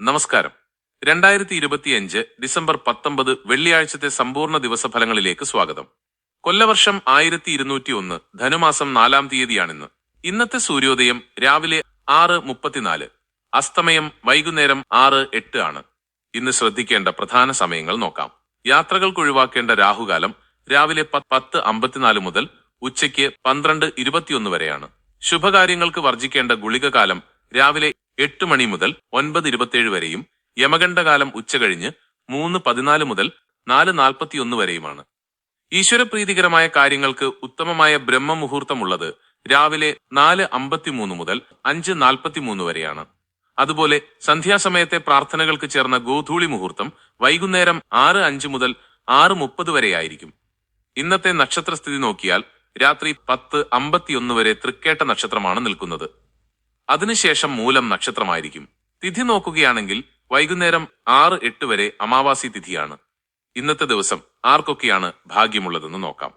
നമസ്കാരം. രണ്ടായിരത്തി ഇരുപത്തിയഞ്ച് ഡിസംബർ പത്തൊമ്പത് വെള്ളിയാഴ്ചത്തെ സമ്പൂർണ ദിവസഫലങ്ങളിലേക്ക് സ്വാഗതം. കൊല്ലവർഷം ആയിരത്തി ഇരുന്നൂറ്റി ഒന്ന് ധനുമാസം നാലാം തീയതിയാണിന്ന്. ഇന്നത്തെ സൂര്യോദയം രാവിലെ ആറ് മുപ്പത്തിനാല് അസ്തമയം വൈകുന്നേരം ആറ് എട്ട് ആണ്. ഇന്ന് ശ്രദ്ധിക്കേണ്ട പ്രധാന സമയങ്ങൾ നോക്കാം. യാത്രകൾക്ക് ഒഴിവാക്കേണ്ട രാഹുകാലം രാവിലെ പത്ത് അമ്പത്തിനാല് മുതൽ ഉച്ചയ്ക്ക് പന്ത്രണ്ട് ഇരുപത്തിയൊന്ന് വരെയാണ്. ശുഭകാര്യങ്ങൾക്ക് വർജിക്കേണ്ട ഗുളികകാലം രാവിലെ എട്ട് മണി മുതൽ ഒൻപത് ഇരുപത്തിയേഴ് വരെയും യമകണ്ഠകാലം ഉച്ചകഴിഞ്ഞ് മൂന്ന് പതിനാല് മുതൽ നാല് നാൽപ്പത്തിയൊന്ന് വരെയുമാണ്. ഈശ്വരപ്രീതികരമായ കാര്യങ്ങൾക്ക് ഉത്തമമായ ബ്രഹ്മമുഹൂർത്തമുള്ളത് രാവിലെ നാല് അമ്പത്തിമൂന്ന് മുതൽ അഞ്ച് നാൽപ്പത്തിമൂന്ന് വരെയാണ്. അതുപോലെ സന്ധ്യാസമയത്തെ പ്രാർത്ഥനകൾക്ക് ചേർന്ന ഗോധൂളി മുഹൂർത്തം വൈകുന്നേരം ആറ് അഞ്ച് മുതൽ ആറ് മുപ്പത് വരെയായിരിക്കും. ഇന്നത്തെ നക്ഷത്രസ്ഥിതി നോക്കിയാൽ രാത്രി പത്ത് അമ്പത്തിയൊന്ന് വരെ തൃക്കേട്ട നക്ഷത്രമാണ് നിൽക്കുന്നത്. അതിനുശേഷം മൂലം നക്ഷത്രമായിരിക്കും. തിഥി നോക്കുകയാണെങ്കിൽ വൈകുന്നേരം ആറ് എട്ട് വരെ അമാവാസി തിഥിയാണ്. ഇന്നത്തെ ദിവസം ആർക്കൊക്കെയാണ് ഭാഗ്യമുള്ളതെന്ന് നോക്കാം.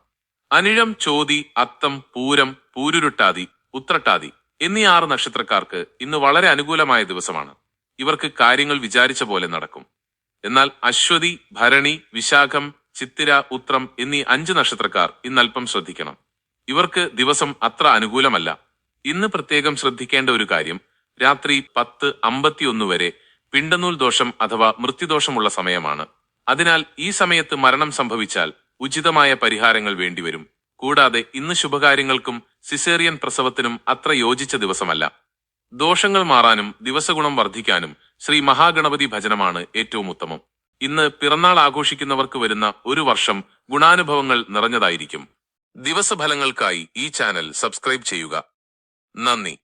അനിഴം ചോതി അത്തം പൂരം പൂരുരുട്ടാതി ഉത്രട്ടാതി എന്നീ ആറ് നക്ഷത്രക്കാർക്ക് ഇന്ന് വളരെ അനുകൂലമായ ദിവസമാണ്. ഇവർക്ക് കാര്യങ്ങൾ വിചാരിച്ച പോലെ നടക്കും. എന്നാൽ അശ്വതി ഭരണി വിശാഖം ചിത്തിര ഉത്രം എന്നീ അഞ്ച് നക്ഷത്രക്കാർ ഇന്ന് അല്പം ശ്രദ്ധിക്കണം. ഇവർക്ക് ദിവസം അത്ര അനുകൂലമല്ല. ഇന്ന് പ്രത്യേകം ശ്രദ്ധിക്കേണ്ട ഒരു കാര്യം രാത്രി പത്ത് അമ്പത്തിയൊന്ന് വരെ പിണ്ടനൂൽ ദോഷം അഥവാ മൃത്യുദോഷമുള്ള സമയമാണ്. അതിനാൽ ഈ സമയത്ത് മരണം സംഭവിച്ചാൽ ഉചിതമായ പരിഹാരങ്ങൾ വേണ്ടിവരും. കൂടാതെ ഇന്ന് ശുഭകാര്യങ്ങൾക്കും സിസേറിയൻ പ്രസവത്തിനും അത്ര യോജിച്ച ദിവസമല്ല. ദോഷങ്ങൾ മാറാനും ദിവസഗുണം വർദ്ധിക്കാനും ശ്രീ മഹാഗണപതി ഭജനമാണ് ഏറ്റവും ഉത്തമം. ഇന്ന് പിറന്നാൾ ആഘോഷിക്കുന്നവർക്ക് വരുന്ന ഒരു വർഷം ഗുണാനുഭവങ്ങൾ നിറഞ്ഞതായിരിക്കും. ദിവസഫലങ്ങൾക്കായി ഈ ചാനൽ സബ്സ്ക്രൈബ് ചെയ്യുക. നന്ദി